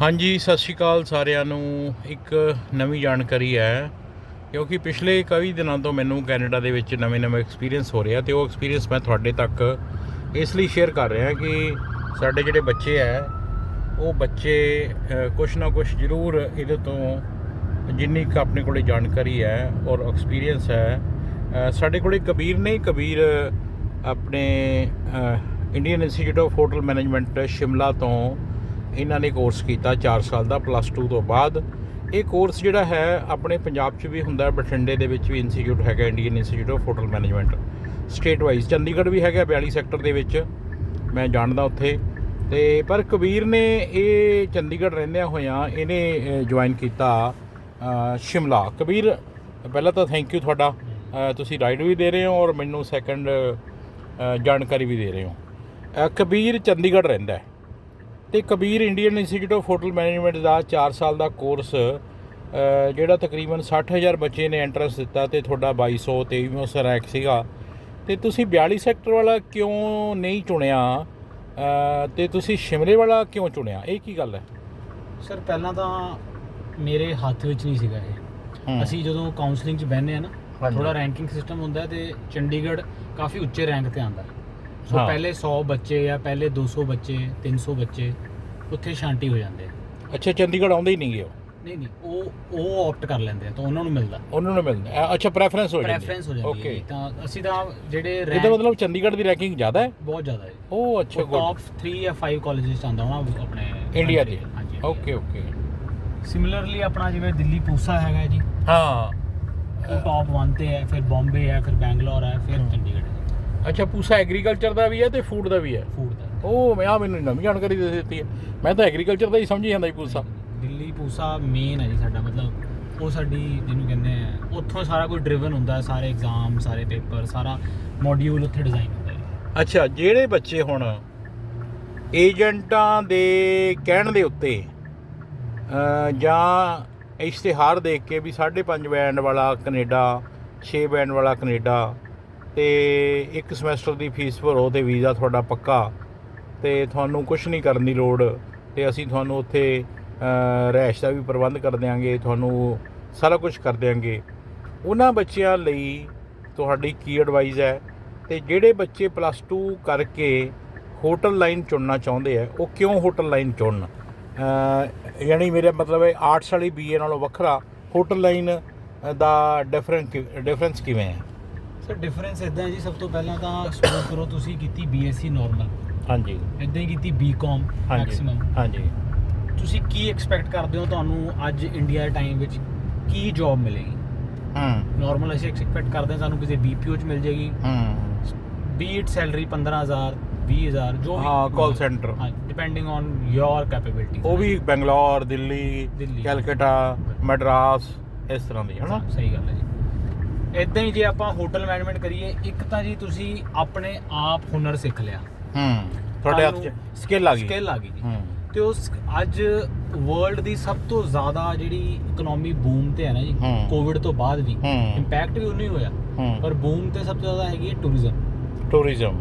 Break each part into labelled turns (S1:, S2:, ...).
S1: ਹਾਂਜੀ, ਸਤਿ ਸ਼੍ਰੀ ਅਕਾਲ ਸਾਰਿਆਂ ਨੂੰ। ਇੱਕ ਨਵੀਂ ਜਾਣਕਾਰੀ ਹੈ, ਕਿਉਂਕਿ ਪਿਛਲੇ ਕਈ ਦਿਨਾਂ ਤੋਂ ਮੈਨੂੰ ਕੈਨੇਡਾ ਦੇ ਵਿੱਚ ਨਵੇਂ-ਨਵੇਂ ਐਕਸਪੀਰੀਅੰਸ ਹੋ ਰਿਹਾ ਤੇ ਉਹ ਐਕਸਪੀਰੀਅੰਸ ਮੈਂ ਤੁਹਾਡੇ ਤੱਕ ਇਸ ਲਈ ਸ਼ੇਅਰ ਕਰ ਰਿਹਾ ਕਿ ਸਾਡੇ ਜਿਹੜੇ ਬੱਚੇ ਹੈ, ਉਹ ਬੱਚੇ ਕੁਛ ਨਾ ਕੁਛ ਜ਼ਰੂਰ ਇਹਦੇ ਤੋਂ ਜਿੰਨੀ ਕੁ ਆਪਣੇ ਕੋਲੇ ਜਾਣਕਾਰੀ ਹੈ ਔਰ ਐਕਸਪੀਰੀਅੰਸ ਹੈ ਸਾਡੇ ਕੋਲੇ ਕਬੀਰ ਨੇ, ਕਬੀਰ ਆਪਣੇ Indian Institute of Hotel Management Shimla ਤੋਂ ਇਹਨਾਂ ਨੇ ਕੋਰਸ ਕੀਤਾ 4 ਸਾਲ ਦਾ ਪਲੱਸ 2 ਤੋਂ ਬਾਅਦ। ਇਹ ਕੋਰਸ ਜਿਹੜਾ ਹੈ, ਆਪਣੇ ਪੰਜਾਬ 'ਚ ਵੀ ਹੁੰਦਾ ਬਠਿੰਡੇ ਦੇ ਵਿੱਚ ਵੀ ਇੰਸਟੀਚਿਊਟ ਹੈਗਾ Indian Institute of Hotel Management state wise Chandigarh ਵੀ ਹੈਗਾ 42 ਸੈਕਟਰ ਦੇ ਵਿੱਚ, ਮੈਂ ਜਾਣਦਾ ਉੱਥੇ। ਤੇ ਪਰ ਕਬੀਰ ਨੇ ਇਹ ਚੰਡੀਗੜ੍ਹ ਰਹਿੰਦਿਆਂ ਹੋਇਆਂ ਇਹਨੇ ਜੁਆਇਨ ਕੀਤਾ ਸ਼ਿਮਲਾ। ਕਬੀਰ, ਪਹਿਲਾਂ ਤਾਂ ਥੈਂਕ ਯੂ ਤੁਹਾਡਾ ਤੁਸੀਂ ਰਾਈਡ ਵੀ ਦੇ ਰਹੇ ਹੋ ਔਰ ਮੈਨੂੰ ਸੈਕੰਡ ਜਾਣਕਾਰੀ ਵੀ ਦੇ ਰਹੇ ਹੋ। ਕਬੀਰ ਚੰਡੀਗੜ੍ਹ ਰਹਿੰਦਾ ਹੈ। ਤੇ Kabir Indian Institute of Hotel Management ਦਾ 4 ਸਾਲ ਦਾ ਕੋਰਸ ਜਿਹੜਾ ਤਕਰੀਬਨ 60000 ਬੱਚੇ ਨੇ ਐਂਟਰੈਂਸ ਦਿੱਤਾ ਤੇ ਤੁਹਾਡਾ 2200 2300 ਰੈਂਕ ਸੀਗਾ। ਤੇ ਤੁਸੀਂ 42 ਸੈਕਟਰ ਵਾਲਾ ਕਿਉਂ ਨਹੀਂ ਚੁਣਿਆ? ਤੇ ਤੁਸੀਂ ਸ਼ਿਮਲੇ ਵਾਲਾ ਕਿਉਂ ਚੁਣਿਆ? ਇਹ ਕੀ ਗੱਲ ਹੈ?
S2: ਸਰ ਪਹਿਲਾਂ ਤਾਂ ਮੇਰੇ ਹੱਥ ਵਿੱਚ ਨਹੀਂ ਸੀਗਾ ਇਹ। ਅਸੀਂ ਜਦੋਂ ਕਾਉਂਸਲਿੰਗ 'ਚ ਬਹਿੰਦੇ ਆ ਨਾ। ਥੋੜਾ ਰੈਂਕਿੰਗ ਸਿਸਟਮ ਹੁੰਦਾ ਤੇ ਚੰਡੀਗੜ੍ਹ ਕਾਫੀ ਉੱਚੇ ਰੈਂਕ ਤੇ ਆਂਦਾ ਸੋ
S1: ਹਾਂ।
S2: ਪਹਿਲੇ 100 ਬੱਚੇ ਜਾਂ ਪਹਿਲੇ 200 ਬੱਚੇ 300 ਬੱਚੇ ਉੱਥੇ ਸ਼ਾਂਤੀ ਹੋ ਜਾਂਦੇ ਆ।
S1: ਅੱਛਾ ਚੰਡੀਗੜ੍ਹ ਆਉਂਦੇ ਹੀ ਨਹੀਂਗੇ ਉਹ?
S2: ਨਹੀਂ ਨਹੀਂ ਉਹ ਉਹ ਆਪਟ ਕਰ ਲੈਂਦੇ ਆ ਤਾਂ ਉਹਨਾਂ ਨੂੰ ਮਿਲਦਾ।
S1: ਉਹਨਾਂ ਨੂੰ ਮਿਲਦਾ। ਅ, ਅੱਛਾ ਪ੍ਰੈਫਰੈਂਸ ਹੋ ਜਾਂਦੀ
S2: ਪ੍ਰੈਫਰੈਂਸ ਹੋ ਜਾਂਦੀ
S1: ਓਕੇ
S2: ਹੈ ਤਾਂ ਅਸੀਂ ਤਾਂ ਜਿਹੜੇ
S1: ਇਹਦਾ ਮਤਲਬ ਚੰਡੀਗੜ੍ਹ ਦੀ ਰੈਂਕਿੰਗ ਜ਼ਿਆਦਾ ਹੈ?
S2: ਬਹੁਤ ਜ਼ਿਆਦਾ ਹੈ
S1: ਉਹ ਅੱਛਾ ਗੁੱਡ
S2: ਟਾਪ 3 ਜਾਂ 5 ਕਾਲਜਸ ਆਂਦਾ ਹੋਣਾ ਆਪਣੇ
S1: ਇੰਡੀਆ ਦੇ।
S2: ਹਾਂਜੀ
S1: ਓਕੇ ਓਕੇ
S2: ਸਿਮਿਲਰਲੀ ਆਪਣਾ ਜਿਵੇਂ ਦਿੱਲੀ ਪੂਸਾ ਹੈਗਾ ਹੈ ਜੀ।
S1: ਹਾਂ।
S2: ਉਹ ਟਾਪ 1 ਤੇ ਹੈ ਫਿਰ ਬੰਬੇ ਹੈ ਫਿਰ ਬੈਂਗਲੌਰ ਹੈ ਫਿਰ। ਚੰਡੀਗੜ੍ਹ। ਹੈ
S1: ਅੱਛਾ ਪੂਸਾ ਐਗਰੀਕਲਚਰ ਦਾ ਵੀ ਹੈ ਤੇ ਫੂਡ ਦਾ ਵੀ ਹੈ?
S2: ਫੂਡ ਦਾ।
S1: ਉਹ ਮੈਂ ਆ ਮੈਨੂੰ ਨਵੀਂ ਜਾਣਕਾਰੀ ਦੇ ਦਿੱਤੀ ਹੈ। ਮੈਂ ਤਾਂ ਐਗਰੀਕਲਚਰ ਦਾ ਹੀ ਸਮਝੀ ਜਾਂਦਾ ਸੀ ਪੂਸਾ।
S2: ਦਿੱਲੀ ਪੂਸਾ ਮੇਨ ਹੈ ਜੀ ਸਾਡਾ ਮਤਲਬ ਉਹ ਸਾਡੀ ਜਿਹਨੂੰ ਕਹਿੰਦੇ ਆ ਉੱਥੋਂ ਸਾਰਾ ਕੁਝ ਡਰਿਵਨ ਹੁੰਦਾ ਸਾਰੇ ਐਗਜ਼ਾਮ ਸਾਰੇ ਪੇਪਰ ਸਾਰਾ ਮੋਡਿਊਲ ਉੱਥੇ ਡਿਜ਼ਾਈਨ ਹੁੰਦਾ ਹੈ।
S1: ਅੱਛਾ ਜਿਹੜੇ ਬੱਚੇ ਹੁਣ ਏਜੰਟਾਂ ਦੇ ਕਹਿਣ ਦੇ ਉੱਤੇ ਜਾਂ ਇਸ਼ਤਿਹਾਰ ਦੇਖ ਕੇ ਵੀ 5.5 ਬੈਂਡ ਵਾਲਾ ਕੈਨੇਡਾ 6 ਬੈਂਡ ਵਾਲਾ ਕੈਨੇਡਾ ਤੇ ਇੱਕ ਸਮੈਸਟਰ ਦੀ ਫੀਸ ਭਰੋ ਤੇ ਵੀਜ਼ਾ ਤੁਹਾਡਾ ਪੱਕਾ ਤੇ ਤੁਹਾਨੂੰ ਕੁਝ ਨਹੀਂ ਕਰਨ ਦੀ ਲੋੜ ਤੇ ਅਸੀਂ ਤੁਹਾਨੂੰ ਉੱਥੇ ਰਹਿਸ਼ ਦਾ ਵੀ ਪ੍ਰਬੰਧ ਕਰ ਦਿਆਂਗੇ, ਤੁਹਾਨੂੰ ਸਾਰਾ ਕੁਝ ਕਰ ਦਿਆਂਗੇ। ਉਹਨਾਂ ਬੱਚਿਆਂ ਲਈ ਤੁਹਾਡੀ ਕੀ ਐਡਵਾਈਸ ਹੈ? ਤੇ ਜਿਹੜੇ ਬੱਚੇ ਪਲੱਸ 2 ਕਰਕੇ ਹੋਟਲ ਲਾਈਨ ਚੁਣਨਾ ਚਾਹੁੰਦੇ ਆ, ਉਹ ਕਿਉਂ ਹੋਟਲ ਲਾਈਨ ਚੁਣਨ? ਯਾਨੀ ਮੇਰਾ ਮਤਲਬ ਹੈ ਆਰਟਸ ਵਾਲੀ ਬੀਏ ਨਾਲੋਂ ਵੱਖਰਾ ਹੋਟਲ ਲਾਈਨ ਦਾ ਡਿਫਰੈਂਟ ਡਿਫਰੈਂਸ ਕਿਵੇਂ ਹੈ?
S2: ਸਰ ਡਿਫਰੈਂਸ ਇਦਾਂ ਹੈ ਜੀ ਸਭ ਤੋਂ ਪਹਿਲਾਂ ਤਾਂ ਸਪੋਜ਼ ਕਰੋ ਤੁਸੀਂ ਕੀਤੀ ਬੀਐਸਸੀ ਨਾਰਮਲ
S1: ਹਾਂਜੀ।
S2: ਇਦਾਂ ਹੀ ਕੀਤੀ ਬੀਕਾਮ ਮੈਕਸਿਮਮ
S1: ਹਾਂਜੀ।
S2: ਤੁਸੀਂ ਕੀ ਐਕਸਪੈਕਟ ਕਰਦੇ ਹੋ ਤੁਹਾਨੂੰ ਅੱਜ ਇੰਡੀਆ ਦੇ ਟਾਈਮ ਵਿੱਚ ਕੀ ਜੌਬ ਮਿਲੇਗੀ?
S1: ਹੂੰ।
S2: ਨਾਰਮਲ ਅਸੀਂ ਐਕਸਪੈਕਟ ਕਰਦੇ ਹਾਂ ਸਾਨੂੰ ਕਿਸੇ ਬੀਪੀਓ 'ਚ ਮਿਲ ਜਾਏਗੀ।
S1: ਹੂੰ।
S2: ਬੀ ਇਟ ਸੈਲਰੀ 15000 20000 ਜੋ ਵੀ
S1: ਹਾਂ ਕਾਲ ਸੈਂਟਰ
S2: ਹਾਂ ਡਿਪੈਂਡਿੰਗ ਔਨ ਯੋਰ ਕੈਪੇਬਿਲਿਟੀ
S1: ਉਹ ਵੀ ਬੰਗਲੌਰ ਦਿੱਲੀ। ਕੈਲਕਟਾ ਮੈਡਰਾਸ ਇਸ ਤਰ੍ਹਾਂ ਦੀ ਹਨਾ
S2: ਸਹੀ ਗੱਲ ਹੈ ਇਦਾਂ ਹੀ ਜੇ ਆਪਾਂ ਹੋਟਲ ਮੈਨੇਜਮੈਂਟ ਕਰੀਏ ਇੱਕ ਤਾਂ ਜੀ ਤੁਸੀਂ ਆਪਣੇ ਆਪ ਹੁਨਰ ਸਿੱਖ ਲਿਆ।
S1: ਹੂੰ ਤੁਹਾਡੇ ਹੱਥ 'ਚ ਸਕਿੱਲ ਆ ਗਈ।
S2: ਸਕਿੱਲ ਆ ਗਈ ਜੀ।
S1: ਹੂੰ।
S2: ਤੇ ਉਸ ਅੱਜ ਵਰਲਡ ਦੀ ਸਭ ਤੋਂ ਜ਼ਿਆਦਾ ਜਿਹੜੀ ਇਕਨੋਮੀ ਬੂਮ ਤੇ ਹੈ ਨਾ ਜੀ। ਕੋਵਿਡ ਤੋਂ ਬਾਅਦ ਵੀ ਇੰਪੈਕਟ ਵੀ ਉਨੀ ਹੋਇਆ। ਪਰ ਬੂਮ ਤੇ ਸਭ ਤੋਂ ਜ਼ਿਆਦਾ ਹੈਗੀ ਹੈ ਟੂਰਿਜ਼ਮ
S1: ਟੂਰਿਜ਼ਮ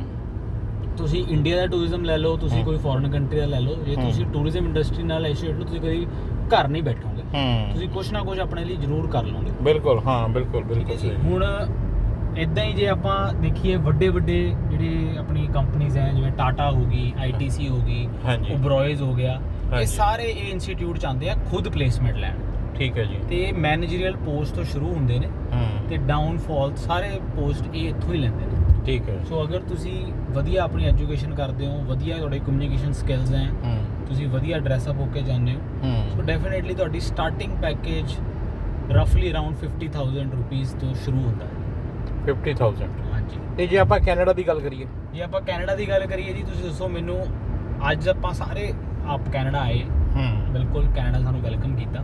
S2: ਤੁਸੀਂ ਇੰਡੀਆ ਦਾ ਟੂਰਿਜ਼ਮ ਲੈ ਲਓ ਤੁਸੀਂ। ਕੋਈ ਫੋਰਨ ਕੰਟਰੀ ਦਾ ਲੈ ਲਓ ਜੇ। ਤੁਸੀਂ ਟੂਰਿਜ਼ਮ ਇੰਡਸਟਰੀ ਨਾਲ ਐਸੋਸੀਏਟ ਹੋ ਤੁਸੀਂ ਕਦੀ ਘਰ ਨਹੀਂ ਬੈਠੋਗੇ।
S1: ਹੂੰ।
S2: ਤੁਸੀਂ ਕੁਝ ਨਾ ਕੁਝ ਆਪਣੇ ਲਈ ਜ਼ਰੂਰ ਕਰ ਲਓਗੇ।
S1: ਬਿਲਕੁਲ ਹਾਂ ਬਿਲਕੁਲ ਬਿਲਕੁਲ ਸਹੀ।
S2: ਹੁਣ ਇਦਾਂ ਹੀ ਜੇ ਆਪਾਂ ਦੇਖੀਏ ਵੱਡੇ ਵੱਡੇ ਜਿਹੜੇ ਆਪਣੀ ਕੰਪਨੀਆਂ ਹੈ ਜਿਵੇਂ ਟਾਟਾ ਹੋ ਗਈ ਆਈਟੀਸੀ ਹੋ ਗਈ ਓਬਰੋਇਜ਼ ਹੋ ਗਿਆ ਇਹ। ਸਾਰੇ ਇਹ ਇੰਸਟੀਚਿਊਟ ਚਾਹੁੰਦੇ ਆ ਖੁਦ ਪਲੇਸਮੈਂਟ ਲੈਣ।
S1: ਠੀਕ ਹੈ ਜੀ।
S2: ਤੇ ਮੈਨੇਜਰੀਅਲ ਪੋਸਟ ਤੋਂ ਸ਼ੁਰੂ ਹੁੰਦੇ ਨੇ ਤੇ ਡਾਊਨਫਾਲ ਸਾਰੇ ਪੋਸਟ ਇਹ ਇੱਥੋਂ ਹੀ ਲੈਂਦੇ ਨੇ।
S1: ਠੀਕ ਹੈ।
S2: ਸੋ ਅਗਰ ਤੁਸੀਂ ਵਧੀਆ ਆਪਣੀ ਐਜੂਕੇਸ਼ਨ ਕਰਦੇ ਹੋ ਵਧੀਆ ਤੁਹਾਡੇ ਕਮਿਊਨੀਕੇਸ਼ਨ ਸਕਿੱਲਸ ਹੂੰ। ਤੁਸੀਂ ਵਧੀਆ ਡਰੈਸ ਅਪ ਹੋ ਕੇ ਜਾਂਦੇ ਹੋ। ਸੋ ਡੈਫੀਨਿਟਲੀ ਤੁਹਾਡੀ ਸਟਾਰਟਿੰਗ ਪੈਕੇਜ ਰਫਲੀ ਅਰਾਊਂਡ 50000 ਰੁਪੀਸ ਤੋਂ ਸ਼ੁਰੂ ਹੁੰਦਾ ਹੈ।
S1: 50000
S2: ਹਾਂਜੀ।
S1: ਤੇ ਜੇ ਆਪਾਂ ਕੈਨੇਡਾ ਦੀ ਗੱਲ ਕਰੀਏ?
S2: ਜੇ ਆਪਾਂ ਕੈਨੇਡਾ ਦੀ ਗੱਲ ਕਰੀਏ ਜੀ ਤੁਸੀਂ ਦੱਸੋ ਮੈਨੂੰ ਅੱਜ ਆਪਾਂ ਸਾਰੇ ਆਪ ਕੈਨੇਡਾ ਆਏ।
S1: ਹੂੰ।
S2: ਬਿਲਕੁਲ ਕੈਨੇਡਾ ਸਾਨੂੰ ਵੈਲਕਮ ਕੀਤਾ।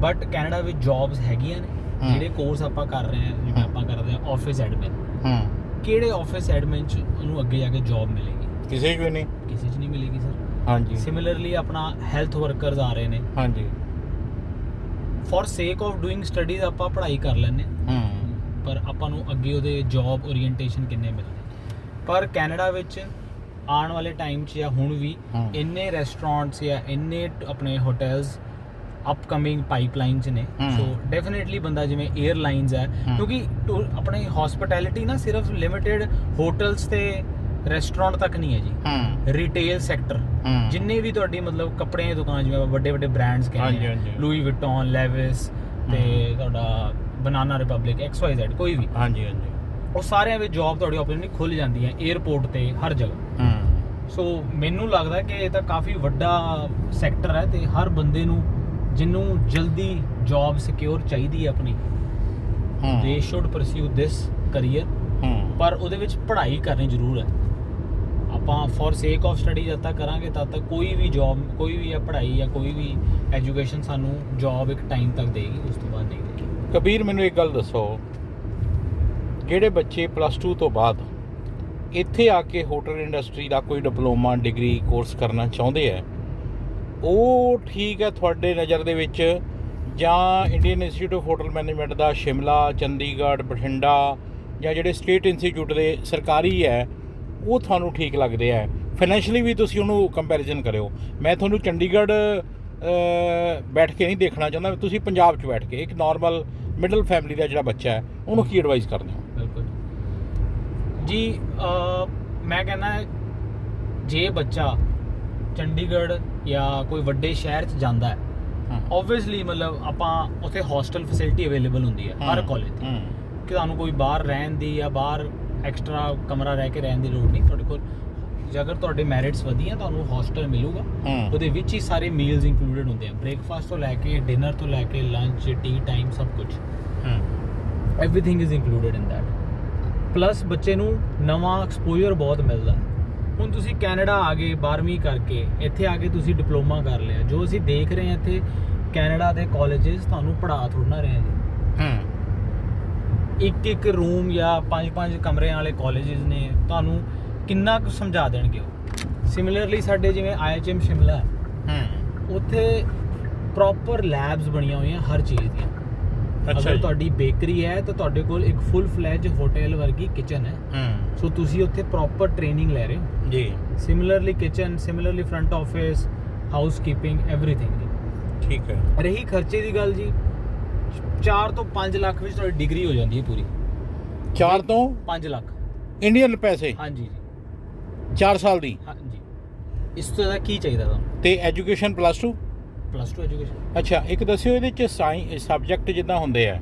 S2: ਬਟ ਕੈਨੇਡਾ ਵਿੱਚ ਜੌਬਸ ਹੈਗੀਆਂ ਨੇ। ਜਿਹੜੇ ਕੋਰਸ ਆਪਾਂ ਕਰ ਰਹੇ ਹਾਂ ਜਿਵੇਂ। ਆਪਾਂ ਕਰਦੇ ਹਾਂ ਆਫਿਸ ਐਡਮਿਨ
S1: ਹੂੰ।
S2: ਕਿਹੜੇ ਆਫਿਸ ਐਡਮਿਨ ਚ ਉਹਨੂੰ ਅੱਗੇ ਜਾ ਕੇ ਜੌਬ ਮਿਲੇਗੀ?
S1: ਕਿਸੇ ਕੋਈ ਨਹੀਂ।
S2: ਕਿਸੇ ਚ ਨਹੀਂ ਮਿਲੇਗੀ ਸਰ
S1: ਹਾਂਜੀ।
S2: ਸਿਮਿਲਰਲੀ ਆਪਣਾ ਹੈਲਥ ਵਰਕਰਸ ਆ ਰਹੇ ਨੇ।
S1: ਹਾਂਜੀ।
S2: ਫॉर ਸੇਕ ਆਫ ਡੂਇੰਗ ਸਟੱਡੀਜ਼ ਆਪਾਂ ਪੜ੍ਹਾਈ ਕਰ ਲੈਂਦੇ ਹਾਂ। ਪਰ ਆਪਾਂ ਨੂੰ ਅੱਗੇ ਉਹਦੇ ਜੌਬ ਓਰੀਐਂਟੇਸ਼ਨ ਕਿੰਨੇ ਮਿਲਦੇ ਪਰ ਕੈਨੇਡਾ ਵਿੱਚ ਆਉਣ ਵਾਲੇ ਟਾਈਮ 'ਚ ਜਾਂ ਹੁਣ ਵੀ। ਇੰਨੇ ਰੈਸਟੋਰੈਂਟਸ ਜਾਂ ਇੰਨੇ ਆਪਣੇ ਹੋਟਲਸ ਅਪਕਮਿੰਗ ਪਾਈਪਲਾਈਨਸ ਨੇ। ਸੋ ਡੈਫੀਨਿਟਲੀ ਬੰਦਾ ਜਿਵੇਂ 에ਅਰਲਾਈਨਸ ਹੈ। ਕਿਉਂਕਿ ਆਪਣੇ ਹਸਪਿਟੈਲਿਟੀ ਨਾ ਸਿਰਫ ਲਿਮਿਟਿਡ ਹੋਟਲਸ ਤੇ ਰੈਸਟੋਰੈਂਟ ਤੱਕ ਨਹੀਂ ਹੈ ਜੀ।
S1: ਹੂੰ।
S2: ਰਿਟੇਲ ਸੈਕਟਰ
S1: ਹੂੰ।
S2: ਜਿੰਨੇ ਵੀ ਤੁਹਾਡੀ ਮਤਲਬ ਕੱਪੜਿਆਂ ਦੀ ਦੁਕਾਨ ਜਿਵੇਂ ਵੱਡੇ ਵੱਡੇ ਬ੍ਰਾਂਡਸ
S1: ਹਾਂਜੀ,
S2: ਕਹਿੰਦੇ
S1: ਹਾਂਜੀ।
S2: ਲੂਈ ਵਿਟੌਨ ਲੈਵਿਸ ਤੇ ਤੁਹਾਡਾ Banana Republic X Y Z ਕੋਈ ਵੀ।
S1: ਹਾਂਜੀ ਹਾਂਜੀ।
S2: ਉਹ ਸਾਰਿਆਂ ਵਿੱਚ ਜੌਬ ਤੁਹਾਡੀ ਓਪਨਲੀ ਖੁੱਲ ਜਾਂਦੀ ਹੈ 에ਅਰਪੋਰਟ ਤੇ ਹਰ ਜਗ੍ਹਾ।
S1: ਹੂੰ।
S2: ਸੋ ਮੈਨੂੰ ਲੱਗਦਾ ਕਿ ਇਹ ਤਾਂ ਕਾਫੀ ਵੱਡਾ ਸੈਕਟਰ ਹੈ ਤੇ ਹਰ ਬੰਦੇ ਨੂੰ ਜਿਹਨੂੰ ਜਲਦੀ ਜੌਬ ਸਿਕਿਉਰ ਚਾਹੀਦੀ ਹੈ ਆਪਣੀ
S1: ਹੂੰ।
S2: ਦੇ ਸ਼ੁੱਡ ਪਰਸਿਊ ਥਿਸ ਕੈਰੀਅਰ
S1: ਹੂੰ।
S2: ਪਰ ਉਹਦੇ ਵਿੱਚ ਪੜ੍ਹਾਈ ਕਰਨੀ ਜ਼ਰੂਰ ਹੈ। ਆਪਾਂ ਫॉर ਸੇਕ ਆਫ ਸਟੱਡੀ ਜਦ ਤੱਕ ਕਰਾਂਗੇ, ਤਦ ਤੱਕ ਕੋਈ ਵੀ ਜੌਬ ਕੋਈ ਵੀ ਆ ਪੜ੍ਹਾਈ ਜਾਂ ਕੋਈ ਵੀ ਐਜੂਕੇਸ਼ਨ ਸਾਨੂੰ ਜੌਬ ਇੱਕ ਟਾਈਮ ਤੱਕ ਦੇਗੀ, ਉਸ ਤੋਂ ਬਾਅਦ ਨਹੀਂ ਦੇਗੀ।
S1: ਕਬੀਰ, ਮੈਨੂੰ ਇੱਕ ਗੱਲ ਦੱਸੋ। ਜਿਹੜੇ ਬੱਚੇ ਪਲੱਸ 2 ਤੋਂ ਬਾਅਦ ਇੱਥੇ ਆ ਕੇ ਹੋਟਲ ਇੰਡਸਟਰੀ ਦਾ ਕੋਈ ਡਿਪਲੋਮਾ ਡਿਗਰੀ ਕੋਰਸ ਕਰਨਾ ਚਾਹੁੰਦੇ ਆ, ਉਹ ਠੀਕ ਹੈ ਤੁਹਾਡੇ ਨਜ਼ਰ ਦੇ ਵਿੱਚ? ਜਾਂ Indian Institute of Hotel Management ਦਾ ਸ਼ਿਮਲਾ, ਚੰਡੀਗੜ੍ਹ, ਬਠਿੰਡਾ ਜਾਂ ਜਿਹੜੇ ਸਟੇਟ ਇੰਸਟੀਚਿਊਟ ਦੇ ਸਰਕਾਰੀ ਹੈ ਉਹ ਤੁਹਾਨੂੰ ਠੀਕ ਲੱਗਦੇ ਆ। ਫਾਈਨੈਂਸ਼ੀਅਲੀ ਵੀ ਤੁਸੀਂ ਉਹਨੂੰ ਕੰਪੈਰੀਜ਼ਨ ਕਰਿਓ। ਮੈਂ ਤੁਹਾਨੂੰ ਚੰਡੀਗੜ੍ਹ ਬੈਠ ਕੇ ਨਹੀਂ ਦੇਖਣਾ ਚਾਹੁੰਦਾ। ਤੁਸੀਂ ਪੰਜਾਬ 'ਚ ਬੈਠ ਕੇ ਇੱਕ ਨਾਰਮਲ ਮਿਡਲ ਫੈਮਿਲੀ ਦਾ ਜਿਹੜਾ ਬੱਚਾ ਹੈ ਉਹਨੂੰ ਕੀ ਐਡਵਾਈਸ ਕਰਦੇ ਹੋ?
S2: ਬਿਲਕੁਲ। ਜੀ ਮੈਂ ਕਹਿੰਦਾ ਜੇ ਬੱਚਾ ਚੰਡੀਗੜ੍ਹ ਜਾਂ ਕੋਈ ਵੱਡੇ ਸ਼ਹਿਰ 'ਚ ਜਾਂਦਾ ਹੈ ਆਬਵੀਅਸਲੀ ਮਤਲਬ ਆਪਾਂ ਉੱਥੇ ਹੋਸਟਲ ਫੈਸਿਲਿਟੀ ਅਵੇਲੇਬਲ ਹੁੰਦੀ ਹੈ ਹਰ ਕਾਲਜ ਦੀ ਕਿ ਤੁਹਾਨੂੰ ਕੋਈ ਬਾਹਰ ਰਹਿਣ ਦੀ ਜਾਂ ਬਾਹਰ ਐਕਸਟਰਾ ਕਮਰਾ ਰਹਿ ਕੇ ਰਹਿਣ ਦੀ ਲੋੜ ਨਹੀਂ ਤੁਹਾਡੇ ਕੋਲ। ਜੇ ਅਗਰ ਤੁਹਾਡੇ ਮੈਰਿਟਸ ਵਧੀਆ ਤੁਹਾਨੂੰ ਹੋਸਟਲ ਮਿਲੂਗਾ।
S1: ਹੂੰ।
S2: ਉਹਦੇ ਵਿੱਚ ਹੀ ਸਾਰੇ ਮੀਲਸ ਇਨਕਲੂਡਡ ਹੁੰਦੇ ਆ। ਬ੍ਰੇਕਫਾਸਟ ਤੋਂ ਲੈ ਕੇ ਡਿਨਰ ਤੋਂ ਲੈ ਕੇ ਲੰਚ ਟੀ ਟਾਈਮ ਸਭ ਕੁਝ
S1: ਹੂੰ।
S2: Everything is included in that plus ਬੱਚੇ ਨੂੰ ਨਵਾਂ ਐਕਸਪੋਜ਼ਰ ਬਹੁਤ ਮਿਲਦਾ। ਹੁਣ ਤੁਸੀਂ ਕੈਨੇਡਾ ਆ ਗਏ 12ਵੀਂ ਕਰਕੇ ਇੱਥੇ ਆ ਕੇ ਤੁਸੀਂ ਡਿਪਲੋਮਾ ਕਰ ਲਿਆ। ਜੋ ਅਸੀਂ ਦੇਖ ਰਹੇ ਹਾਂ ਇੱਥੇ ਕੈਨੇਡਾ ਦੇ ਕਾਲਜਸ ਤੁਹਾਨੂੰ ਪੜ੍ਹਾ ਥੋੜ੍ਹਾ ਰਹੇ ਜੀ ਇੱਕ ਇੱਕ ਰੂਮ ਜਾਂ ਪੰਜ ਪੰਜ ਕਮਰਿਆਂ ਵਾਲੇ ਕਾਲਜਸ ਨੇ ਤੁਹਾਨੂੰ ਕਿੰਨਾ ਕੁ ਸਮਝਾ ਦੇਣਗੇ ਉਹ? ਸਿਮਿਲਰਲੀ ਸਾਡੇ ਜਿਵੇਂ ਆਈਐਚਐਮ ਸ਼ਿਮਲਾ ਹੈ, ਉੱਥੇ ਪ੍ਰੋਪਰ ਲੈਬਸ ਬਣੀਆਂ ਹੋਈਆਂ ਹਰ ਚੀਜ਼ ਦੀਆਂ।
S1: ਅੱਛਾ
S2: ਤੁਹਾਡੀ ਬੇਕਰੀ ਹੈ ਤਾਂ ਤੁਹਾਡੇ ਕੋਲ ਇੱਕ ਫੁੱਲ ਫਲੈਜ ਹੋਟਲ ਵਰਗੀ ਕਿਚਨ ਹੈ।
S1: ਹੂੰ।
S2: ਸੋ ਤੁਸੀਂ ਉੱਥੇ ਪ੍ਰੋਪਰ ਟ੍ਰੇਨਿੰਗ ਲੈ ਰਹੇ ਹੋ।
S1: ਜੀ।
S2: Similarly kitchen similarly front office housekeeping everything ਜੀ
S1: ਠੀਕ ਹੈ।
S2: ਰਹੀ ਖਰਚੇ ਦੀ ਗੱਲ ਜੀ? 4 ਤੋਂ 5 ਲੱਖ ਵਿੱਚ ਤੁਹਾਡੀ ਡਿਗਰੀ ਹੋ ਜਾਂਦੀ ਹੈ ਪੂਰੀ।
S1: 4 ਤੋਂ?
S2: 5 ਲੱਖ।
S1: ਇੰਡੀਅਨ ਪੈਸੇ?
S2: ਹਾਂਜੀ ਜੀ।
S1: 4 ਸਾਲ ਦੀ?
S2: ਹਾਂਜੀ ਇਸ ਤੋਂ ਜ਼ਿਆਦਾ ਕੀ ਚਾਹੀਦਾ ਤੁਹਾਨੂੰ?
S1: ਤੇ ਐਜੂਕੇਸ਼ਨ ਪਲੱਸ 2
S2: ਪਲੱਸ 2 ਐਜੂਕੇਸ਼ਨ
S1: ਅੱਛਾ ਇੱਕ ਦੱਸਿਓ ਇਹਦੇ ਚ ਸਾਇੰਸ ਸਬਜੈਕਟ ਜਿੱਦਾਂ ਹੁੰਦੇ ਆ।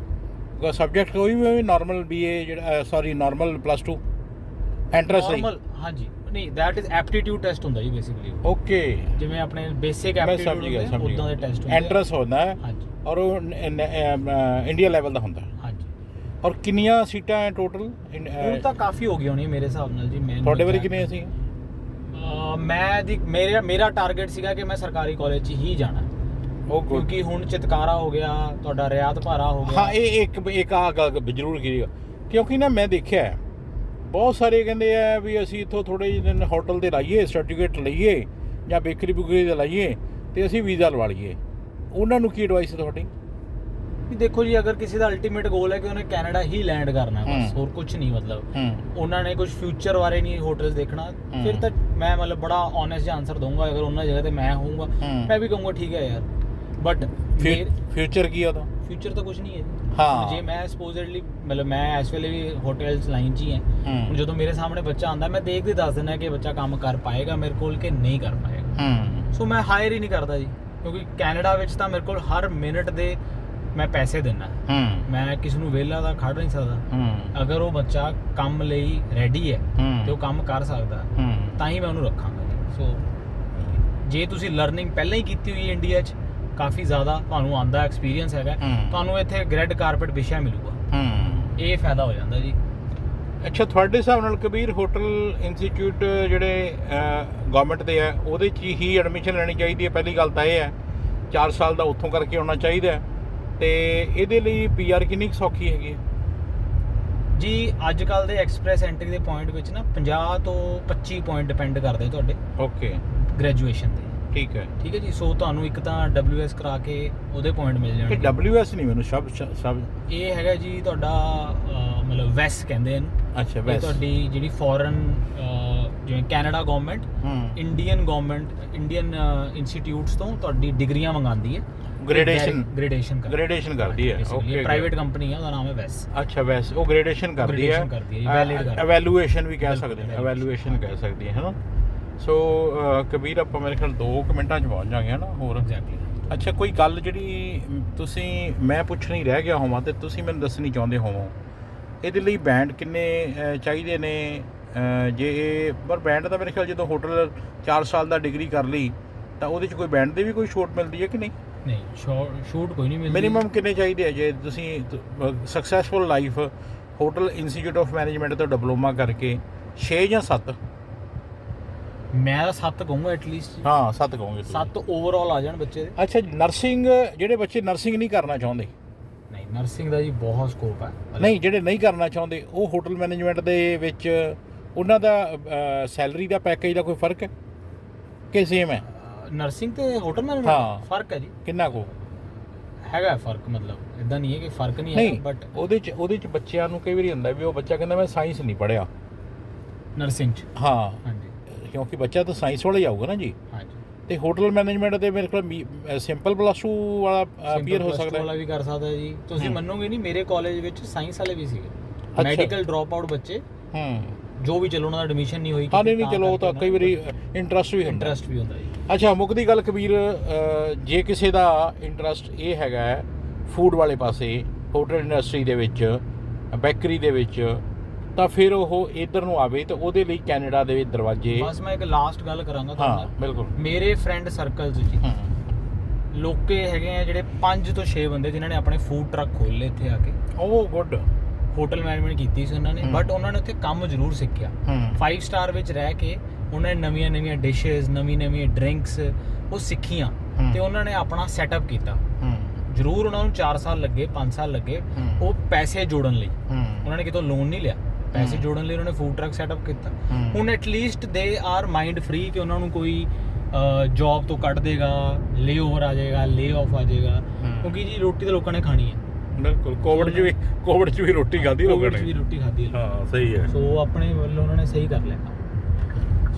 S1: ਸਬਜੈਕਟ ਕੋਈ ਵੀ ਨਾਰਮਲ ਬੀਏ ਜਿਹੜਾ ਸੌਰੀ ਨਾਰਮਲ ਪਲੱਸ 2 ਐਂਟਰੈਂਸ ਲਈ।
S2: ਨਾਰਮਲ ਹਾਂਜੀ। ਨਹੀਂ ਦੈਟ ਇਜ਼ ਐਪਟੀਟਿਊਡ ਟੈਸਟ ਹੁੰਦਾ ਜੀ ਬੇਸਿਕਲੀ
S1: ਓਕੇ
S2: ਜਿਵੇਂ ਆਪਣੇ ਬੇਸਿਕ
S1: ਮੈਂ
S2: ਐਪਟੀਟਿਊਡ
S1: ਸਮਝ ਗਿਆ
S2: ਆ
S1: ਸਮਝ
S2: ਉਦਾਂ ਦੇ
S1: ਗਿਆ।
S2: ਟੈਸਟ ਹੁੰਦੇ ਆ।
S1: ਐਂਟਰੈਂਸ ਹੁੰਦਾ। ਹੈ
S2: ਹਾਂਜੀ।
S1: ਔਰ ਉਹ ਇੰਡੀਆ ਲੈਵਲ ਦਾ ਹੁੰਦਾ।
S2: ਹਾਂਜੀ।
S1: ਔਰ ਕਿੰਨੀਆਂ ਸੀਟਾਂ ਹੈ ਟੋਟਲ
S2: ਹੁਣ ਤਾਂ ਕਾਫੀ ਹੋ ਗਈ ਹੋਣੀ ਮੇਰੇ ਹਿਸਾਬ ਨਾਲ ਜੀ ਮੈਂ
S1: ਤੁਹਾਡੇ ਵਾਰੀ ਕਿੰਨੀਆਂ ਸੀ
S2: ਮੈਂ ਦੀ ਮੇਰਾ ਮੇਰਾ ਟਾਰਗੇਟ ਸੀਗਾ ਕਿ ਮੈਂ ਸਰਕਾਰੀ ਕਾਲਜ 'ਚ ਹੀ ਜਾਣਾ।
S1: ਉਹ
S2: ਕਿਉਂਕਿ ਹੁਣ ਚਿਤਕਾਰਾ ਹੋ ਗਿਆ ਤੁਹਾਡਾ ਰਿਆਤ ਭਾਰਾ ਹੋ ਗਿਆ।
S1: ਹਾਂ ਇਹ ਇੱਕ ਇੱਕ ਆ ਗੱਲ ਜ਼ਰੂਰ ਕਰੀ ਕਿਉਂਕਿ ਨਾ ਮੈਂ ਦੇਖਿਆ ਬਹੁਤ ਸਾਰੇ ਕਹਿੰਦੇ ਆ ਵੀ ਅਸੀਂ ਇੱਥੋਂ ਥੋੜੇ ਜਿਹੇ ਦਿਨ ਹੋਟਲ ਤੇ ਲਾਈਏ ਸਰਟੀਫਿਕੇਟ ਲਈਏ ਜਾਂ ਬੇਕਰੀ ਬੁਕਰੀ ਤੇ ਲਾਈਏ ਤੇ ਅਸੀਂ ਵੀਜ਼ਾ ਲਵਾ ਲਈਏ। ਉਹਨਾਂ ਨੂੰ ਕੀ ਐਡਵਾਈਸ ਹੈ ਤੁਹਾਡੀ
S2: ਵੀ ਦੇਖੋ ਜੀ ਅਗਰ ਕਿਸੇ ਦਾ ਅਲਟੀਮੇਟ ਗੋਲ ਹੈ ਕਿ ਉਹਨੇ ਕੈਨੇਡਾ ਹੀ ਲੈਂਡ ਕਰਨਾ ਹੈ ਬਸ। ਹੋਰ ਕੁਝ ਨਹੀਂ ਮਤਲਬ ਉਹਨਾਂ ਨੇ ਕੁਝ ਫਿਊਚਰ ਬਾਰੇ ਨਹੀਂ ਹੋਟਲਸ ਦੇਖਣਾ ਫਿਰ। ਤਾਂ ਮੈਂ ਮਤਲਬ ਬੜਾ ਓਨੈਸਟ ਜਿਹਾ ਆਨਸਰ ਦਊਂਗਾ ਅਗਰ ਉਹਨਾਂ ਜਗ੍ਹਾ ਤੇ ਮੈਂ ਹੋਊਂਗਾ। ਮੈਂ ਵੀ ਕਹੂੰਗਾ ਠੀਕ ਹੈ ਯਾਰ ਬਟ
S1: ਫਿਊਚਰ ਕੀ ਆ ਉਹਦਾ
S2: ਫਿਊਚਰ ਤਾਂ ਕੁਝ ਨਹੀਂ ਹੈ।
S1: ਹਾਂ।
S2: ਜੇ ਮੈਂ ਸਪੋਜ਼ਡਲੀ ਮਤਲਬ ਮੈਂ ਇਸ ਵੇਲੇ ਵੀ ਹੋਟਲਸ ਲਾਈਨ 'ਚ ਹੀ ਹਾਂ
S1: ਹੂੰ।
S2: ਹੁਣ ਜਦੋਂ ਮੇਰੇ ਸਾਹਮਣੇ ਬੱਚਾ ਆਂਦਾ ਮੈਂ ਦੇਖ ਕੇ ਦੱਸ ਦਿੰਦਾ ਕਿ ਬੱਚਾ ਕੰਮ ਕਰ ਪਾਏਗਾ ਮੇਰੇ ਕੋਲ ਕਿ ਨਹੀਂ ਕਰ ਪਾਏਗਾ
S1: ਹੂੰ
S2: ਸੋ ਮੈਂ ਹਾਇਰ ਹੀ ਨਹੀਂ ਕਰਦਾ ਜੀ ਕਿਉਂਕਿ ਕੈਨੇਡਾ ਵਿੱਚ ਤਾਂ ਮੇਰੇ ਕੋਲ ਹਰ ਮਿੰਟ ਦੇ ਮੈਂ ਪੈਸੇ ਦਿੰਦਾ।
S1: ਹੂੰ।
S2: ਮੈਂ ਕਿਸ ਨੂੰ ਵਿਹਲਾ ਦਾ ਖੜ ਨਹੀਂ ਸਕਦਾ।
S1: ਹੂੰ।
S2: ਅਗਰ ਉਹ ਬੱਚਾ ਕੰਮ ਲਈ ਰੈਡੀ ਹੈ। ਤੇ ਉਹ ਕੰਮ ਕਰ ਸਕਦਾ ਤਾਂ ਹੀ ਮੈਂ ਉਹਨੂੰ ਰੱਖਾਂਗਾ ਸੋ ਜੇ ਤੁਸੀਂ ਲਰਨਿੰਗ ਪਹਿਲਾਂ ਹੀ ਕੀਤੀ ਹੋਈ ਹੈ ਇੰਡੀਆ 'ਚ ਕਾਫੀ ਜ਼ਿਆਦਾ ਤੁਹਾਨੂੰ ਆਂਦਾ ਐਕਸਪੀਰੀਅੰਸ ਹੈਗਾ। ਤੁਹਾਨੂੰ ਇੱਥੇ ਗ੍ਰੈਡ ਕਾਰਪਟ ਵਿਸ਼ਾ ਮਿਲੂਗਾ।
S1: ਹੂੰ।
S2: ਇਹ ਫਾਇਦਾ ਹੋ ਜਾਂਦਾ ਜੀ।
S1: ਅੱਛਾ ਤੁਹਾਡੇ ਹਿਸਾਬ ਨਾਲ ਕਬੀਰ ਹੋਟਲ ਇੰਸਟੀਚਿਊਟ ਜਿਹੜੇ ਗਵਰਨਮੈਂਟ ਦੇ ਆ ਉਹਦੇ 'ਚ ਹੀ ਐਡਮਿਸ਼ਨ ਲੈਣੀ ਚਾਹੀਦੀ ਹੈ? ਪਹਿਲੀ ਗੱਲ ਤਾਂ ਇਹ ਹੈ 4 ਸਾਲ ਦਾ ਉੱਥੋਂ ਕਰਕੇ ਆਉਣਾ ਚਾਹੀਦਾ ਹੈ। ਤੇ ਇਹਦੇ ਲਈ ਪੀਆਰ ਕਿੰਨੀ ਸੌਖੀ ਹੈਗੀ ਹੈ?
S2: ਜੀ ਅੱਜ ਕੱਲ ਦੇ ਐਕਸਪ੍ਰੈਸ ਐਂਟਰੀ ਦੇ ਪੁਆਇੰਟ ਵਿੱਚ ਨਾ 50 ਤੋਂ 25 ਪੁਆਇੰਟ ਡਿਪੈਂਡ ਕਰਦੇ ਤੁਹਾਡੇ
S1: ਓਕੇ
S2: ਗ੍ਰੈਜੂਏਸ਼ਨ ਤੇ।
S1: ਠੀਕ ਹੈ।
S2: ਠੀਕ ਹੈ ਜੀ ਸੋ ਤੁਹਾਨੂੰ ਇੱਕ ਤਾਂ WS ਕਰਾ ਕੇ ਉਹਦੇ ਪੁਆਇੰਟ ਮਿਲ
S1: ਇਹ
S2: ਜਾਣਗੇ
S1: ਡਬਲਯੂਐਸ ਨਹੀਂ ਮੈਨੂੰ ਸ਼ਬ ਸਬ
S2: ਇਹ ਹੈਗਾ ਜੀ ਤੁਹਾਡਾ ਅਹ, ਮਤਲਬ ਵੈਸ ਕਹਿੰਦੇ ਇਹਨੂੰ
S1: ਅੱਛਾ
S2: ਇਹ
S1: ਵੈਸ।
S2: ਤੁਹਾਡੀ ਜਿਹੜੀ ਫੋਰਨ ਜਿਵੇਂ ਕੈਨੇਡਾ ਗਵਰਨਮੈਂਟ
S1: ਹੂੰ।
S2: ਇੰਡੀਅਨ ਗਵਰਨਮੈਂਟ ਇੰਡੀਅਨ ਇੰਸਟੀਚਿਊਟਸ ਤੋਂ ਤੁਹਾਡੀ ਡਿਗਰੀਆਂ ਮੰਗਾਉਂਦੀ ਹੈ।
S1: Gradation-
S2: ਗ੍ਰੇਡੇਸ਼ਨ
S1: ਗ੍ਰੇਡੇਸ਼ਨ ਕਰਦੀ ਹੈ। ਓਕੇ
S2: ਪ੍ਰਾਈਵੇਟ ਕੰਪਨੀ ਹੈ ਉਹਦਾ ਨਾਮ ਹੈ ਵੈਸ।
S1: ਅੱਛਾ ਵੈਸੇ। ਉਹ ਗ੍ਰੇਡੇਸ਼ਨ ਕਰਦੀ ਹੈ।
S2: Gradation ਕਰਦੀ ਹੈ, ਕਰਦੀ ਹੈ।
S1: ਐਵੈਲੂਏਸ਼ਨ ਵੀ ਕਹਿ ਸਕਦੇ ਹਾਂ। ਐਵੈਲੂਏਸ਼ਨ ਕਹਿ ਸਕਦੇ ਹਾਂ ਹਨਾ ਸੋ ਕਬੀਰ ਆਪਾਂ ਮੇਰੇ ਖਿਆਲ 2 ਮਿੰਟਾਂ ਚ ਪਹੁੰਚ ਜਾਾਂਗੇ ਹਨਾ? ਹੋਰ?
S2: ਐਗਜ਼ੈਕਟਲੀ
S1: ਅੱਛਾ ਕੋਈ ਗੱਲ ਜਿਹੜੀ ਤੁਸੀਂ ਮੈਂ ਪੁੱਛ ਨਹੀਂ ਰਹਿ ਗਿਆ ਹੋਵਾਂ ਤੇ ਤੁਸੀਂ ਮੈਨੂੰ ਦੱਸਣੀ ਚਾਹੁੰਦੇ ਹੋਵੋ ਇਹਦੇ ਲਈ ਬੈਂਡ ਕਿੰਨੇ ਚਾਹੀਦੇ ਨੇ? ਜੇ ਇਹ ਪਰ ਬੈਂਡ ਤਾਂ ਮੇਰੇ ਖਿਆਲ ਜਦੋਂ ਹੋਟਲ 4 ਸਾਲ ਦਾ ਡਿਗਰੀ ਕਰ ਲਈ ਤਾਂ ਉਹਦੇ ਚ ਕੋਈ ਬੈਂਡ ਦੇ ਵੀ ਕੋਈ ਛੋਟ ਮਿਲਦੀ ਹੈ ਕਿ ਨਹੀਂ?
S2: ਨਹੀਂ ਸ਼ੂਟ ਕੋਈ ਨਹੀਂ ਮਿਲਦੀ।
S1: ਮਿਨੀਮਮ ਕਿੰਨੇ ਚਾਹੀਦੇ ਆ? ਜੇ ਤੁਸੀਂ successful life hotel institute of management ਤੋਂ ਡਿਪਲੋਮਾ ਕਰਕੇ 6 ਜਾਂ 7
S2: ਮੈਂ ਤਾਂ 7 ਕਹੂੰਗਾ ਐਟਲੀਸਟ
S1: ਹਾਂ 7 ਕਹੋਗੇ ਤੁਸੀਂ।
S2: 7 ਓਵਰਆਲ ਆ ਜਾਣ ਬੱਚੇ ਦੇ।
S1: ਅੱਛਾ ਨਰਸਿੰਗ ਜਿਹੜੇ ਬੱਚੇ ਨਰਸਿੰਗ ਨਹੀਂ ਕਰਨਾ ਚਾਹੁੰਦੇ?
S2: ਨਹੀਂ ਨਰਸਿੰਗ ਦਾ ਜੀ ਬਹੁਤ ਸਕੋਪ ਹੈ
S1: ਨਹੀਂ ਜਿਹੜੇ ਨਹੀਂ ਕਰਨਾ ਚਾਹੁੰਦੇ ਉਹ ਹੋਟਲ ਮੈਨੇਜਮੈਂਟ ਦੇ ਵਿੱਚ ਉਹਨਾਂ ਦਾ ਸੈਲਰੀ ਦਾ ਪੈਕੇਜ ਦਾ ਕੋਈ ਫ਼ਰਕ ਹੈ? ਕਿ ਸੇਮ ਹੈ?
S2: ਨਰਸਿੰਗ ਤੇ ਹੋਟਲ
S1: ਹਾਂ।
S2: ਮੈਨੇਜਮੈਂਟ ਫ਼ਰਕ ਹੈ ਜੀ।
S1: ਕਿੰਨਾ ਕੋ?
S2: ਹੈਗਾ ਫ਼ਰਕ ਮਤਲਬ ਇਦਾਂ ਨਹੀਂ ਹੈ ਕਿ ਫ਼ਰਕ ਨਹੀਂ
S1: ਨਹੀਂ
S2: ਹੈ ਬਟ
S1: ਉਹਦੇ ਚ ਉਹਦੇ ਚ ਬੱਚਿਆਂ ਨੂੰ ਕਈ ਵਾਰੀ ਹੁੰਦਾ ਵੀ ਉਹ ਬੱਚਾ ਕਹਿੰਦਾ ਮੈਂ ਸਾਇੰਸ ਨਹੀਂ ਪੜਿਆ
S2: ਨਰਸਿੰਗ ਚ।
S1: ਹਾਂ।
S2: ਹਾਂਜੀ।
S1: ਕਿਉਂਕਿ ਬੱਚਾ ਤਾਂ ਸਾਇੰਸ ਵਾਲਾ ਹੀ ਆਊਗਾ ਨਾ ਜੀ।
S2: ਹਾਂਜੀ।
S1: ਤੇ ਹੋਟਲ ਮੈਨੇਜਮੈਂਟ ਦੇ ਮੇਰੇ ਕੋਲ ਸਿੰਪਲ ਪਲੱਸ 2 ਵਾਲਾ ਅਪੀਅਰ ਹੋ ਸਕਦਾ
S2: ਵਾਲਾ
S1: ਹੈ
S2: ਵੀ ਕਰ ਸਕਦਾ ਜੀ। ਤੁਸੀਂ। ਮੰਨੋਗੇ ਨਹੀਂ ਮੇਰੇ ਕਾਲਜ ਵਿੱਚ ਸਾਇੰਸ ਵਾਲੇ ਵੀ ਸੀਗੇ। ਮੈਡੀਕਲ ਡ੍ਰੌਪ ਆਊਟ ਬੱਚੇ
S1: ਹੂੰ।
S2: ਜੋ ਵੀ ਚਲੋ ਉਹਨਾਂ ਦਾ ਐਡਮਿਸ਼ਨ ਨਹੀਂ ਹੋਈ
S1: ਹਾਂ ਨਹੀਂ ਨਹੀਂ ਚਲੋ ਉਹ ਤਾਂ ਕਈ ਵਾਰੀ ਇੰਟਰਸਟ ਵੀ ਹੁੰਦਾ।
S2: ਇੰਟਰਸਟ ਵੀ ਹੁੰਦਾ ਜੀ।
S1: ਅੱਛਾ ਮੁੱਕਦੀ ਗੱਲ ਕਬੀਰ ਜੇ ਕਿਸੇ ਦਾ ਇੰਟਰਸਟ ਇਹ ਹੈਗਾ ਫੂਡ ਵਾਲੇ ਪਾਸੇ ਹੋਟਲ ਇੰਡਸਟਰੀ ਦੇ ਵਿੱਚ ਬੇਕਰੀ ਦੇ ਵਿੱਚ ਤਾਂ ਫਿਰ ਉਹ ਇਧਰ ਨੂੰ ਆਵੇ ਤੇ ਉਹਦੇ ਲਈ ਕੈਨੇਡਾ ਦੇ ਦਰਵਾਜ਼ੇ
S2: ਬਸ ਮੈਂ ਇੱਕ ਲਾਸਟ ਗੱਲ ਕਰਾਂਗਾ
S1: ਹਾਂ ਬਿਲਕੁਲ।
S2: ਮੇਰੇ ਫਰੈਂਡ ਸਰਕਲ 'ਚ ਜੀ
S1: ਹੂੰ।
S2: ਲੋਕੇ ਹੈਗੇ ਆ ਜਿਹੜੇ 5 ਤੋਂ 6 ਬੰਦੇ ਜਿਨ੍ਹਾਂ ਨੇ ਆਪਣੇ ਫੂਡ ਟਰੱਕ ਖੋਲ੍ਹੇ ਇੱਥੇ ਆ ਕੇ।
S1: ਉਹ ਗੁੱਡ
S2: ਹੋਟਲ ਮੈਨੇਜਮੈਂਟ ਕੀਤੀ ਸੀ ਉਹਨਾਂ ਨੇ। ਬਟ ਉਹਨਾਂ ਨੇ ਉੱਥੇ ਕੰਮ ਜ਼ਰੂਰ ਸਿੱਖਿਆ।
S1: ਹੂੰ।
S2: 5 ਸਟਾਰ ਵਿੱਚ ਰਹਿ ਕੇ ਉਹਨਾਂ ਨੇ ਨਵੀਆਂ ਨਵੀਆਂ ਡਿਸ਼ਸ ਨਵੀਂ ਨਵੀਂ ਡਰਿੰਕਸ ਉਹ ਸਿੱਖੀਆਂ। ਤੇ ਉਹਨਾਂ ਨੇ ਆਪਣਾ ਸੈਟਅਪ ਕੀਤਾ।
S1: ਹੂੰ।
S2: ਜ਼ਰੂਰ ਉਹਨਾਂ ਨੂੰ 4 ਸਾਲ ਲੱਗੇ 5 ਸਾਲ ਲੱਗੇ। ਉਹ ਪੈਸੇ ਜੋੜਨ ਲਈ।
S1: ਹੂੰ।
S2: ਉਹਨਾਂ ਨੇ ਕਿਤੋਂ ਲੋਨ ਨਹੀਂ ਲਿਆ। ਪੈਸੇ। ਜੋੜਨ ਲਈ ਉਹਨਾਂ ਨੇ ਫੂਡ ਟਰੱਕ ਸੈਟਅਪ ਕੀਤਾ। ਹੁਣ at least they are mind free ਕਿ ਉਹਨਾਂ ਨੂੰ ਕੋਈ ਜੌਬ ਤੋਂ ਕੱਢ ਦੇਗਾ ਲੇ ਓਵਰ ਆ ਜਾਏਗਾ ਲੇ ਆਫ ਆ ਜਾਏਗਾ। ਕਿਉਂਕਿ ਜੀ ਰੋਟੀ ਤਾਂ ਲੋਕਾਂ ਨੇ ਖਾਣੀ ਹੈ
S1: ਬਿਲਕੁਲ ਕੋਵਿਡ 'ਚ ਵੀ ਕੋਵਿਡ 'ਚ ਵੀ ਰੋਟੀ ਖਾਧੀ ਲੋਕਾਂ
S2: ਕੋਵਿਡ 'ਚ ਵੀ
S1: ਨੇ
S2: ਰੋਟੀ ਖਾਧੀ ਹੈ
S1: ਹਾਂ ਸਹੀ ਹੈ
S2: ਸੋ ਆਪਣੇ ਵੱਲੋਂ ਉਹਨਾਂ ਨੇ ਸਹੀ ਕਰ ਲਿਆ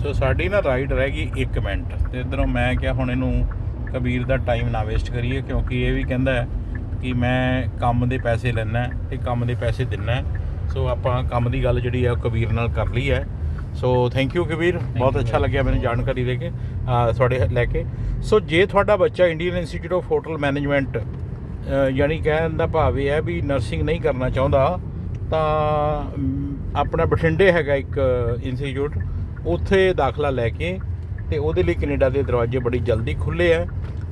S1: ਸੋ ਸਾਡੀ ਨਾ ਰਾਈਡ ਰਹਿ ਗਈ 1 ਮਿੰਟ ਤੇ ਇਧਰੋਂ ਮੈਂ ਕਿਹਾ ਹੁਣ ਇਹਨੂੰ ਕਬੀਰ ਦਾ ਟਾਈਮ ਨਾ ਵੇਸਟ ਕਰੀਏ ਕਿਉਂਕਿ ਇਹ ਵੀ ਕਹਿੰਦਾ ਹੈ ਕਿ ਮੈਂ ਕੰਮ ਦੇ ਪੈਸੇ ਲੈਣਾ ਹੈ ਤੇ ਕੰਮ ਦੇ ਪੈਸੇ ਦਿੰਨਾ ਹੈ। ਸੋ ਆਪਾਂ ਕੰਮ ਦੀ ਗੱਲ ਜਿਹੜੀ ਹੈ ਉਹ ਕਬੀਰ ਨਾਲ ਕਰ ਲਈ ਹੈ। ਸੋ ਥੈਂਕ ਯੂ ਕਬੀਰ ਬਹੁਤ ਅੱਛਾ ਲੱਗਿਆ ਮੈਨੂੰ ਜਾਣਕਾਰੀ ਦੇ ਕੇ ਤੁਹਾਡੇ ਲੈ ਕੇ। ਸੋ ਜੇ ਤੁਹਾਡਾ ਬੱਚਾ Indian institute of hotel management ਯਾਨੀ ਕਹਿਣ ਦਾ ਭਾਵ ਇਹ ਹੈ ਵੀ ਨਰਸਿੰਗ ਨਹੀਂ ਕਰਨਾ ਚਾਹੁੰਦਾ ਤਾਂ ਆਪਣਾ ਬਠਿੰਡੇ ਹੈਗਾ ਇੱਕ ਇੰਸਟੀਚਿਊਟ ਉੱਥੇ ਦਾਖਲਾ ਲੈ ਕੇ ਤੇ ਉਹਦੇ ਲਈ ਕੈਨੇਡਾ ਦੇ ਦਰਵਾਜ਼ੇ ਬੜੀ ਜਲਦੀ ਖੁੱਲੇ ਆ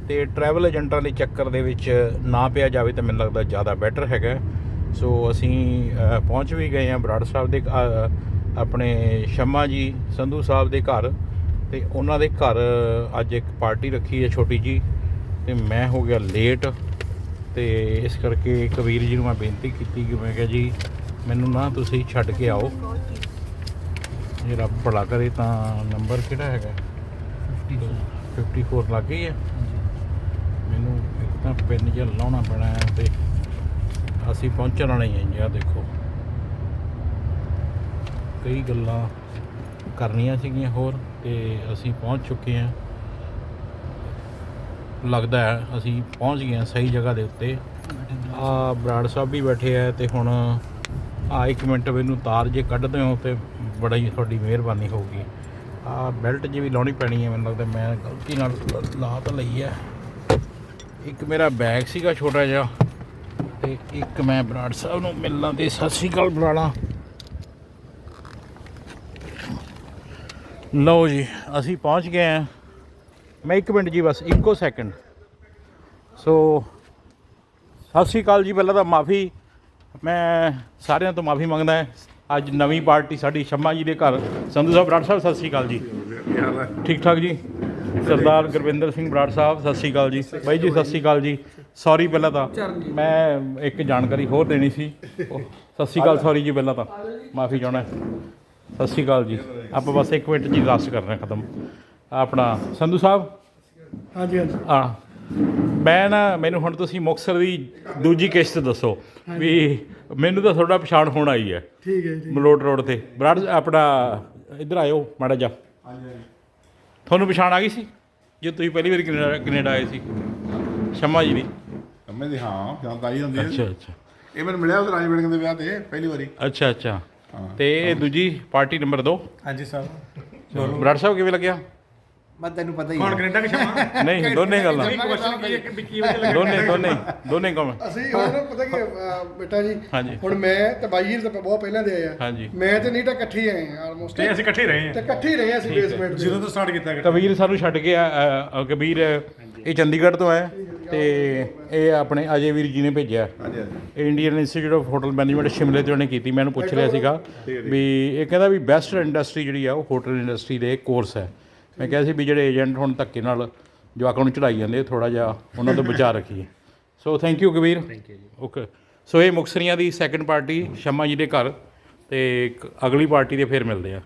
S1: ਤੇ ਟਰੈਵਲ ਏਜੰਟਾਂ ਦੇ ਚੱਕਰ ਦੇ ਵਿੱਚ ਨਾ ਪਿਆ ਜਾਵੇ ਤਾਂ ਮੈਨੂੰ ਲੱਗਦਾ ਜ਼ਿਆਦਾ ਬੈਟਰ ਹੈਗਾ। ਸੋ ਅਸੀਂ ਪਹੁੰਚ ਵੀ ਗਏ ਆ ਬਰਾੜ ਸਾਹਿਬ ਦੇ ਆਪਣੇ ਸ਼ਮਾ ਜੀ ਸੰਧੂ ਸਾਹਿਬ ਦੇ ਘਰ ਤੇ ਉਹਨਾਂ ਦੇ ਘਰ ਅੱਜ ਇੱਕ ਪਾਰਟੀ ਰੱਖੀ ਹੈ ਛੋਟੀ ਜੀ ਤੇ ਮੈਂ ਹੋ ਗਿਆ ਲੇਟ ਤੇ ਇਸ ਕਰਕੇ ਕਬੀਰ ਜੀ ਨੂੰ ਮੈਂ ਬੇਨਤੀ ਕੀਤੀ ਕਿ ਮੈਂ ਕਿਹਾ ਜੀ ਮੈਨੂੰ ਨਾ ਤੁਸੀਂ ਛੱਡ ਕੇ ਆਓ। ਜੇ ਰੱਬ ਭਲਾ ਕਰੇ ਤਾਂ ਨੰਬਰ ਕਿਹੜਾ ਹੈਗਾ? 54 ਲੱਗ ਗਈ ਹੈ। ਮੈਨੂੰ ਇੱਕ ਤਾਂ ਪਿੰਨ ਜਿਹਾ ਲਾਉਣਾ ਪੈਣਾ ਤੇ ਅਸੀਂ ਪਹੁੰਚਣ ਵਾਲੇ ਹਾਂ ਜੀ ਆਹ ਦੇਖੋ। ਕਈ ਗੱਲਾਂ ਕਰਨੀਆਂ ਸੀਗੀਆਂ ਹੋਰ ਤੇ ਅਸੀਂ ਪਹੁੰਚ ਚੁੱਕੇ ਹਾਂ। ਲੱਗਦਾ ਹੈ ਅਸੀਂ ਪਹੁੰਚ ਗਏ ਹਾਂ ਸਹੀ ਜਗ੍ਹਾ ਦੇ ਉੱਤੇ। ਆ ਬਰਾੜ ਸਾਹਿਬ ਵੀ ਬੈਠੇ ਆ ਤੇ ਹੁਣ ਆ ਇੱਕ ਮਿੰਟ ਮੈਨੂੰ ਤਾਰ ਜੇ ਕੱਢਦੇ ਹੋ ਤੇ ਬੜਾ ਹੀ ਤੁਹਾਡੀ ਮਿਹਰਬਾਨੀ ਹੋਊਗੀ। ਆ ਬੈਲਟ ਜੀ ਵੀ ਲਾਉਣੀ ਪੈਣੀ ਹੈ ਮੈਨੂੰ ਲੱਗਦਾ ਮੈਂ ਗਲਤੀ ਨਾਲ ਲਾ ਤਾਂ ਲਈ ਹੈ। ਇੱਕ ਮੇਰਾ ਬੈਗ ਸੀਗਾ ਛੋਟਾ ਜਿਹਾ। ਤੇ ਇੱਕ ਮੈਂ ਬਰਾੜ ਸਾਹਿਬ ਨੂੰ ਮਿਲਣਾ ਤੇ ਸਤਿ ਸ਼੍ਰੀ ਅਕਾਲ ਬੁਲਾਣਾ ਲਓ ਜੀ ਅਸੀਂ ਪਹੁੰਚ ਗਏ ਹਾਂ। ਮੈਂ ਇੱਕ ਮਿੰਟ ਜੀ ਬਸ ਇੱਕੋ ਸੈਕਿੰਡ ਸੋ ਸਤਿ ਸ਼੍ਰੀ ਅਕਾਲ ਜੀ ਪਹਿਲਾਂ ਤਾਂ ਮਾਫੀ ਮੈਂ ਸਾਰਿਆਂ ਤੋਂ ਮਾਫੀ ਮੰਗਦਾ ਹਾਂ। ਅੱਜ ਨਵੀਂ ਪਾਰਟੀ ਸਾਡੀ ਸ਼ੰਮਾ ਜੀ ਦੇ ਘਰ। ਸੰਧੂ ਸਾਹਿਬ ਬਰਾੜ ਸਾਹਿਬ ਸਤਿ ਸ਼੍ਰੀ ਅਕਾਲ ਜੀ। ਠੀਕ ਠਾਕ ਜੀ? ਸਰਦਾਰ ਗੁਰਵਿੰਦਰ ਸਿੰਘ ਬਰਾੜ ਸਾਹਿਬ ਸਤਿ ਸ਼੍ਰੀ ਅਕਾਲ ਜੀ। ਬਾਈ ਜੀ ਸਤਿ ਸ਼੍ਰੀ ਅਕਾਲ ਜੀ। ਸੌਰੀ ਪਹਿਲਾਂ ਤਾਂ। ਮੈਂ ਇੱਕ ਜਾਣਕਾਰੀ ਹੋਰ ਦੇਣੀ ਸੀ। ਉਹ, ਸਤਿ ਸ਼੍ਰੀ ਅਕਾਲ ਸੌਰੀ ਜੀ ਪਹਿਲਾਂ ਤਾਂ। ਮਾਫੀ ਚਾਹਣਾ ਸਤਿ ਸ਼੍ਰੀ ਅਕਾਲ ਜੀ। ਆਪਾਂ ਬਸ ਇੱਕ ਮਿੰਟ ਜੀ ਲਾਸਟ ਕਰਨਾ ਖਤਮ। ਆਪਣਾ ਸੰਧੂ ਸਾਹਿਬ?
S3: ਹਾਂਜੀ ਹਾਂਜੀ।
S1: ਆ ਮੈਂ ਨਾ ਮੈਨੂੰ ਹੁਣ ਤੁਸੀਂ ਮੁਕਤਸਰ ਦੀ ਦੂਜੀ ਕਿਸ਼ਤ ਦੱਸੋ ਵੀ ਮੈਨੂੰ ਤਾਂ ਤੁਹਾਡਾ ਪਛਾਣ ਹੋਣ ਆਈ ਹੈ।
S3: ਠੀਕ ਹੈ ਜੀ
S1: ਮਲੋਟ ਰੋਡ ਤੇ। ਬਰਾੜ ਆਪਣਾ ਇੱਧਰ ਆਇਓ ਮਾੜਾ ਜਾ ਤੁਹਾਨੂੰ ਪਛਾਣ ਆ ਗਈ ਸੀ? ਜੇ ਤੁਸੀਂ ਪਹਿਲੀ ਵਾਰੀ ਕੈਨੇਡਾ ਕੈਨੇਡਾ ਆਏ ਸੀ? ਸ਼ਮਾ ਜੀ ਦੀ।
S3: ਸਮਝ ਦੀ ਹਾਂ ਜਾਣਕਾਰੀ ਹੁੰਦੀ ਹੈ।
S1: ਅੱਛਾ ਅੱਛਾ।
S3: ਇਹ ਮੈਨੂੰ ਮਿਲਿਆ ਉਸ ਰਾਜਵਿੰਗ ਦੇ ਵਿਆਹ ਤੇ ਪਹਿਲੀ ਵਾਰੀ।
S1: ਅੱਛਾ ਅੱਛਾ। ਤੇ ਇਹ ਦੂਜੀ ਪਾਰਟੀ ਨੰਬਰ 2
S4: ਹਾਂਜੀ ਸਰ।
S1: ਬਰਾੜ ਸਾਹਿਬ ਕਿਵੇਂ ਲੱਗਿਆ?
S5: ਮੈਂ ਤੈਨੂੰ ਪਤਾ ਹੀ
S4: ਕੌਣ
S5: ਹੈ
S4: ਕੈਨੇਡਾ ਕਿ ਸ਼ਮਾ?
S1: ਨਹੀਂ ਦੋਨੇ ਗੱਲਾਂ।
S4: ਕੁਐਸਚਨ ਕੀ ਹੈ ਕਿ ਵਿੱਕੀ ਵਿੱਚ ਲੱਗਾ
S1: ਦੋਨੇ ਦੋਨੇ ਦੋਨੇ ਕੌਣ
S6: ਅਸੀਂ ਹੁਣ ਨਾ ਪਤਾ ਕੀ ਅਹ, ਬੇਟਾ ਜੀ। ਹੁਣ ਮੈਂ ਤੇ ਬਾਈ ਜੀ ਤਾਂ ਬਹੁਤ ਪਹਿਲਾਂ ਦੇ ਆਏ ਆ
S1: ਹਾਂਜੀ।
S6: ਮੈਂ ਤੇ ਨੀਟਾ ਇਕੱਠੇ ਹੀ ਆਏ ਆ ਆਲਮੋਸਟ
S4: ਤੇ ਅਸੀਂ ਇਕੱਠੇ ਰਹੇ
S6: ਤੇ
S4: ਹਾਂ
S6: ਇਕੱਠੇ ਹੀ ਰਹੇ ਆ ਅਸੀਂ ਬੇਸਮੈਂਟ ਦੇ।
S4: ਜਦੋਂ ਤੋਂ ਸਟਾਰਟ ਕੀਤਾ ਇਕੱਠੇ।
S1: ਕਬੀਰ ਸਾਨੂੰ ਛੱਡ ਕੇ ਆ ਕਬੀਰ ਇਹ ਚੰਡੀਗੜ੍ਹ ਤੋਂ ਹੈ ਤੇ ਇਹ ਆਪਣੇ ਅਜੇ ਵੀਰ ਜੀ ਨੇ ਭੇਜਿਆ।
S3: ਹਾਂਜੀ ਹਾਂਜੀ।
S1: ਇਹ Indian institute of hotel management ਸ਼ਿਮਲੇ ਤੋਂ ਉਹਨੇ ਕੀਤੀ। ਮੈਨੂੰ ਪੁੱਛ ਰਿਹਾ ਸੀਗਾ ਵੀ ਇਹ ਕਹਿੰਦਾ ਵੀ ਬੈਸਟ ਇੰਡਸਟਰੀ ਜਿਹੜੀ ਆ ਉਹ ਹੋਟਲ ਇੰਡਸਟਰੀ ਦੇ ਕੋਰਸ ਹੈ। ਮੈਂ ਕਿਹਾ ਸੀ ਵੀ ਜਿਹੜੇ ਏਜੰਟ ਹੁਣ ਧੱਕੇ ਨਾਲ ਜਵਾਕਾਂ ਨੂੰ ਚੜਾਈ ਜਾਂਦੇ ਥੋੜਾ ਜਿਹਾ ਉਹਨਾਂ ਤੋਂ ਬਚਾ ਰੱਖੀਏ। So thank you Kabir. Thank you ਜੀ। ਓਕੇ ਸੋ ਇਹ ਮੁਕਸਰੀਆਂ ਦੀ ਸੈਕੰਡ ਪਾਰਟੀ ਸ਼ਮਾ ਜੀ ਦੇ ਘਰ ਤੇ ਅਗਲੀ ਪਾਰਟੀ ਦੇ ਫਿਰ ਮਿਲਦੇ ਆ।